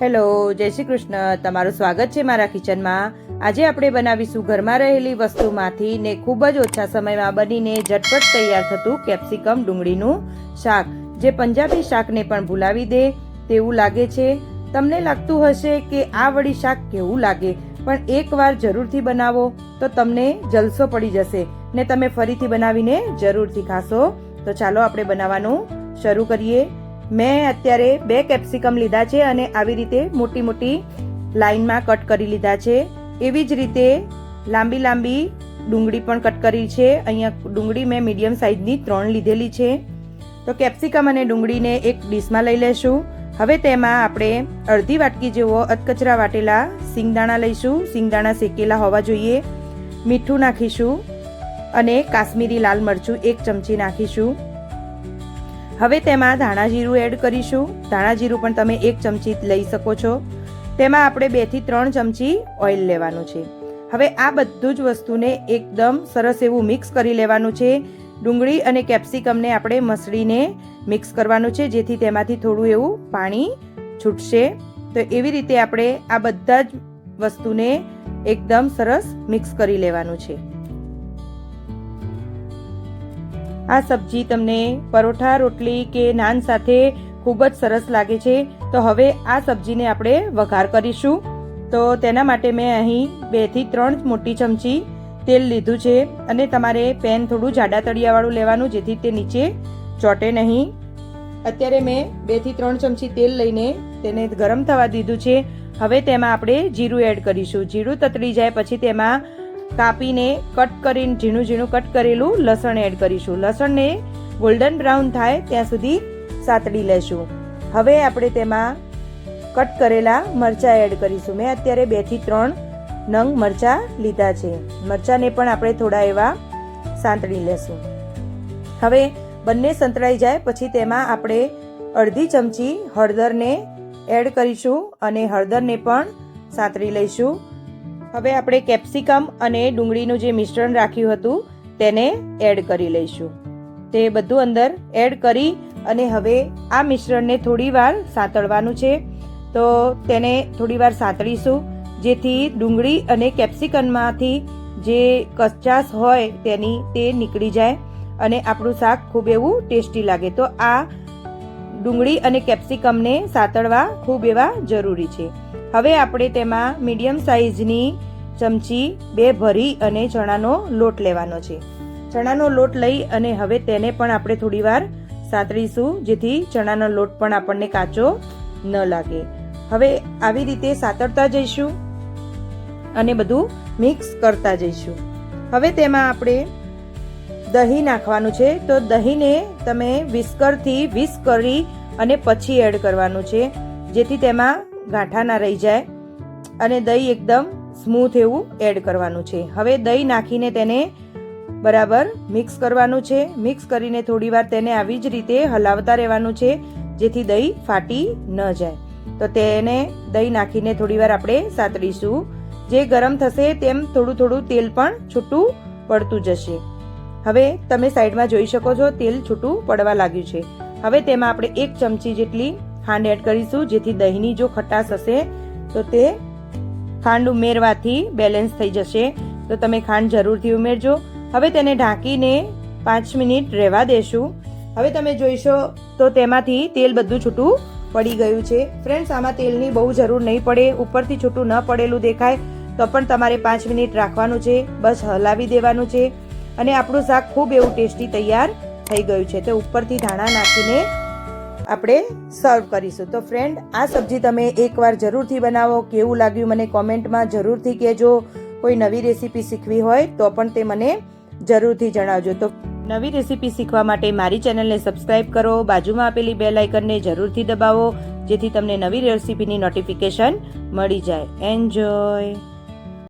Hello, જય શ્રી કૃષ્ણ. તમારું સ્વાગત છે મારા કિચનમાં. આજે આપણે બનાવીશું ઘરમાં રહેલી વસ્તુમાંથી ને ખૂબ જ ઓછા સમયમાં બનીને ઝટપટ તૈયાર થતું કેપ્સિકમ ડુંગળીનું શાક, જે પંજાબી શાકને પણ ભૂલાવી દે તેવું લાગે છે. તમને લાગતું હશે કે આ વળી શાક કેવું લાગે, પણ એકવાર જરૂરથી બનાવો તો તમને જલસો પડી જશે ને તમે ફરીથી બનાવીને જરૂરથી ખાશો. તો ચાલો આપણે બનાવવાનું શરૂ કરીએ. મેં અત્યારે બે કેપ્સિકમ લીધા છે અને આવી રીતે મોટી મોટી લાઈનમાં કટ કરી લીધા છે. એવી જ રીતે લાંબી લાંબી ડુંગળી પણ કટ કરી છે. અહીંયા ડુંગળી મેં મીડિયમ સાઇઝની ત્રણ લીધેલી છે. તો કેપ્સિકમ અને ડુંગળીને એક ડીશમાં લઈ લેશું. હવે તેમાં આપણે અડધી વાટકી જેવો અધકચરા વાટેલા સિંગદાણા લઈશું. સિંગદાણા શેકેલા હોવા જોઈએ. મીઠું નાખીશું અને કાશ્મીરી લાલ મરચું એક ચમચી નાખીશું. હવે તેમાં ધાણા જીરું એડ કરીશું. ધાણા જીરું પણ તમે એક ચમચી લઈ શકો છો. તેમાં આપણે બેથી ત્રણ ચમચી ઓઇલ લેવાનું છે. હવે આ બધું જ વસ્તુને એકદમ સરસ એવું મિક્સ કરી લેવાનું છે. ડુંગળી અને કેપ્સિકમને આપણે મસળીને મિક્સ કરવાનું છે, જેથી તેમાંથી થોડું એવું પાણી છૂટશે. તો એવી રીતે આપણે આ બધા જ વસ્તુને એકદમ સરસ મિક્સ કરી લેવાનું છે. આ સબ્જી તમને પરોઠા, રોટલી કે નાન સાથે ખૂબ જ સરસ લાગે છે. તો હવે આ સબ્જીને આપણે વઘાર કરીશું. તો તેના માટે મેં અહીં બેથી ત્રણ મોટી ચમચી તેલ લીધું છે અને તમારે પેન થોડું જાડા તળિયાવાળું લેવાનું જેથી તે નીચે ચોટે નહીં. અત્યારે મેં બેથી ત્રણ ચમચી તેલ લઈને તેને ગરમ થવા દીધું છે. હવે તેમાં આપણે જીરું એડ કરીશું. જીરું તતડી જાય પછી તેમાં કાપીને કટ કરીને ઝીણું ઝીણું કટ કરેલું લસણ એડ કરીશું. લસણને ગોલ્ડન બ્રાઉન થાય ત્યાં સુધી સાતડી લેશું. હવે આપણે તેમાં કટ કરેલા મરચાં એડ કરીશું. મેં અત્યારે બેથી ત્રણ નંગ મરચાં લીધા છે. મરચાંને પણ આપણે થોડા એવા સાંતળી લેશું. હવે બંને સંતળાઈ જાય, પછી તેમાં આપણે અડધી ચમચી હળદરને એડ કરીશું અને હળદરને પણ સાંતળી લઈશું. હવે આપણે કેપ્સિકમ અને ડુંગળીનું જે મિશ્રણ રાખ્યું હતું, તેને એડ કરી લઈશું. તે બધું અંદર એડ કરી અને હવે આ મિશ્રણને થોડીવાર સાંતળવાનું છે. તો તેને થોડીવાર સાંતળીશું, જેથી ડુંગળી અને કેપ્સિકમમાંથી જે કચાસ હોય તેની તે નીકળી જાય અને આપણું શાક ખૂબ એવું ટેસ્ટી લાગે. તો આ ડુંગળી અને કેપ્સિકમને સાતળવા ખૂબ એવા જરૂરી છે. હવે આપણે તેમાં મીડિયમ સાઇઝની ચમચી, બે ભરી અને ચણાનો લોટ લેવાનો છે. ચણાનો લોટ લઈ અને હવે તેને પણ આપણે થોડીવાર સાતળીશું જેથી ચણાનો લોટ પણ આપણને કાચો ન લાગે. હવે આવી રીતે સાતરતા જઈશું અને બધું મિક્સ કરતા જઈશું. હવે તેમાં આપણે દહીં નાખવાનું છે. તો દહીંને તમે વિસ્કરથી વિસ્ક કરી અને પછી એડ કરવાનું છે, જેથી તેમાં ગાંઠા ના રહી જાય અને દહીં એકદમ સ્મૂથ એવું એડ કરવાનું છે. હવે દહીં નાખીને તેને બરાબર મિક્સ કરવાનું છે. મિક્સ કરીને થોડીવાર તેને આવી જ રીતે હલાવતા રહેવાનું છે, જેથી દહીં ફાટી ન જાય. તો તેને દહીં નાખીને થોડીવાર આપણે સાતડીશું. જે ગરમ થશે તેમ થોડું થોડું તેલ પણ છૂટું પડતું જશે. હવે તમે સાઈડમાં જોઈ શકો છો, તેલ છૂટું પડવા લાગ્યું છે. હવે તેમાં આપણે એક ચમચી જેટલી ખાંડ એડ કરીશું, જેથી દહીંની જો ખટાશ હશે, તો તે ખાંડ ઉમેરવાથી બેલેન્સ થઈ જશે. તો તમે ખાંડ જરૂરથી ઉમેરજો. હવે તેને ઢાંકીને પાંચ મિનિટ રહેવા દેશું. હવે તમે જોઈશો તો તેમાંથી તેલ બધું છૂટું પડી ગયું છે. ફ્રેન્ડ્સ, આમાં તેલની બહુ જરૂર નહીં પડે. ઉપરથી છૂટું ન પડેલું દેખાય, તો પણ તમારે પાંચ મિનિટ રાખવાનું છે. બસ હલાવી દેવાનું છે. અને આપણું શાક ખૂબ એવું ટેસ્ટી તૈયાર થઈ ગયું છે. તો ઉપરથી ધાણા નાખીને આપણે સર્વ કરીશું. તો ફ્રેન્ડ આ સબ્જી તમે એકવાર જરૂરથી બનાવો. કેવું લાગ્યું મને કોમેન્ટમાં જરૂરથી કહેજો. કોઈ નવી રેસીપી શીખવી હોય તો પણ તે મને જરૂરથી જણાવજો. તો નવી રેસીપી શીખવા માટે મારી ચેનલને સબસ્ક્રાઇબ કરો. બાજુમાં આપેલી બે લાઇકનને જરૂરથી દબાવો, જેથી તમને નવી રેસીપીની નોટિફિકેશન મળી જાય. એન્જોય